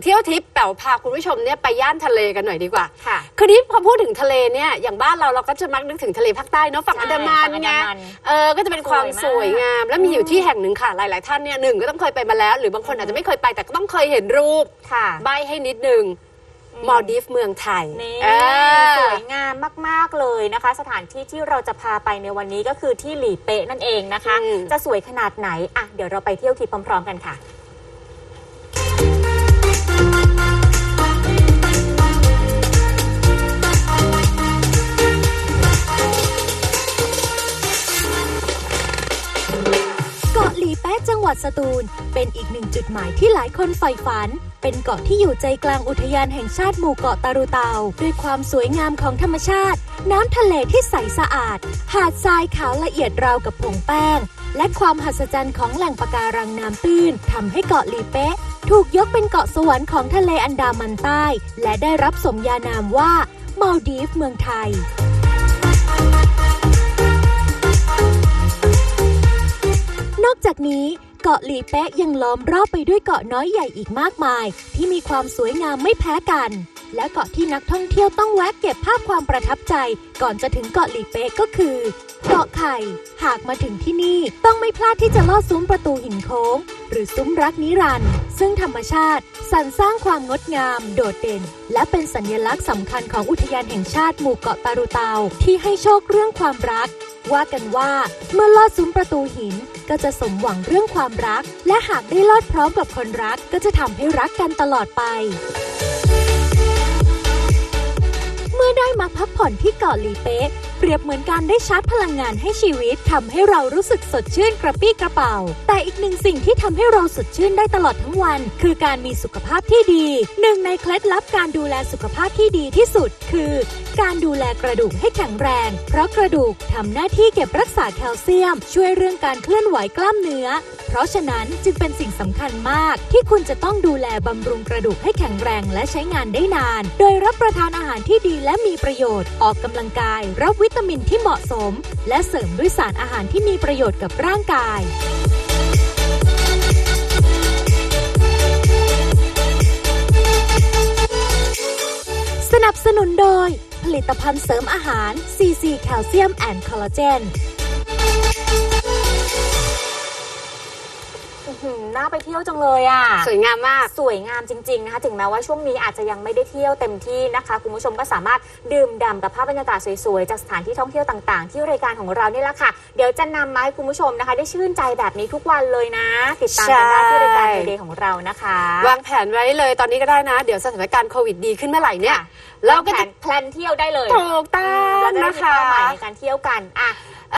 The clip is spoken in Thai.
งเที่ยวทริปแป๋วพาคุณผู้ชมเนี่ยไปย่านทะเลกันหน่อยดีกว่าค่ะคือนี้พอพูดถึงทะเลเนี่ยอย่างบ้านเราเราก็จะมักนึกถึงทะเลภาคใต้เนาะฝั่งใช่อันดามันฝั่งอันไงดามันเออก็จะเป็นความสสววยยงามมากแล้วมีอยู่ที่แห่งหนึ่งค่ะหลาย ๆ ท่านเนี่ยหนึ่งก็ต้องเคยไปมาแล้ว หรือบางคนอาจจะไม่เคยไปแต่ก็ต้องเคยเห็นรูปค่ะใบให้นิดนึงมอลดีฟเมืองไทยนี่เออสวยงามมาก ๆ เลยนะคะ สถานที่ที่เราจะพาไปในวันนี้ก็คือที่หลีเป๊ะนั่นเองนะคะอืมจะสวยขนาดไหนอะเดี๋ยวเราไปเที่ยวทริปพร้อม ๆ กันค่ะ ป๊ะจังหวัดสตูล เป็นอีกหนึ่งจุดหมายที่หลายคนใฝ่ฝัน เป็นเกาะที่อยู่ใจกลางอุทยานแห่งชาติหมู่เกาะตารูเตา ด้วยความสวยงามของธรรมชาติ น้ำทะเลที่ใสสะอาด หาดทรายขาวละเอียดราวกับผงแป้ง และความหัศจรรย์ของแหล่งปะการังน้ำตื้นทำให้เกาะลีเป๊ะ ถูกยกเป็นเกาะสวรรค์ของทะเลอันดามันใต้ และได้รับสมญานามว่ามาลดีฟเมืองไทย นอกจากนี้เกาะหลีเป๊ะยังล้อมรอบไปด้วยเกาะน้อยใหญ่อีกมากมาย ที่มีความสวยงามไม่แพ้กัน และเกาะที่นักท่องเที่ยวต้องแวะเก็บภาพความประทับใจ ก่อนจะถึงเกาะหลีเป๊ะก็คือเกาะไข่ หากมาถึงที่นี่ต้องไม่พลาดที่จะลอดซุ้มประตูหินโค้ง หรือซุ้มรักนิรันด์ซึ่งธรรมชาติสรรสร้างความงดงาม โดดเด่น และเป็นสัญลักษณ์สำคัญของอุทยานแห่งชาติหมู่เกาะตารูเตาที่ให้โชคเรื่องความรัก ว่ากันว่าเมื่อลอดซุ้มประตูหินก็จะสมหวังเรื่องความรัก และหากได้ลอดพร้อมกับคนรักก็จะทำให้รักกันตลอดไป เมื่อได้มาพักผ่อนที่เกาะหลีเป๊ะ เปรียบเหมือนการได้ชาร์จพลังงานให้ชีวิตทำให้เรารู้สึกสดชื่นกระปี้กระเป๋า แต่อีกหนึ่งสิ่งที่ทำให้เราสดชื่นได้ตลอดทั้งวัน คือการมีสุขภาพที่ดี หนึ่งในเคล็ดลับการดูแลสุขภาพที่ดีที่สุด คือ การดูแลกระดูกให้แข็งแรง เพราะกระดูกทำหน้าที่เก็บรักษาแคลเซียม ช่วยเรื่องการเคลื่อนไหวกล้ามเนื้อ เพราะฉะนั้นจึงเป็นสิ่งสำคัญมาก ที่คุณจะต้องดูแลบำรุงกระดูกให้แข็งแรงและใช้งานได้นาน โดยรับประทานอาหารที่ดีและมีประโยชน์ออกกำลังกายรับวิตามินที่เหมาะสม และเสริมด้วยสารอาหารที่มีประโยชน์กับร่างกาย สนับสนุนโดย ผลิตภัณฑ์เสริมอาหาร CC แคลเซียมแอนด์คอลลาเจน น่าไปเที่ยวจังเลยอะ สวยงามมาก สวยงามจริงๆนะคะ ถึงแม้ว่าช่วงนี้อาจจะยังไม่ได้เที่ยวเต็มที่นะคะ คุณผู้ชมก็สามารถดื่มด่ำกับภาพบรรยากาศสวยๆ จากสถานที่ท่องเที่ยวต่างๆ ที่รายการของเรานี่แหละค่ะ เดี๋ยวจะนำมาให้คุณผู้ชมนะคะ ได้ชื่นใจแบบนี้ทุกวันเลยนะ ติดตามกันได้ที่รายการใช่เดย์ของเรานะคะ วางแผนไว้เลยตอนนี้ก็ได้นะ เดี๋ยวสถานการณ์โควิดดีขึ้นเมื่อไหร่เนี่ยค่ะเราวางก็แผจะนแพลนเที่ยวได้เลยถูกต้อเรางจะได้นะมีคะเป้าหมายในการเที่ยวกันอะ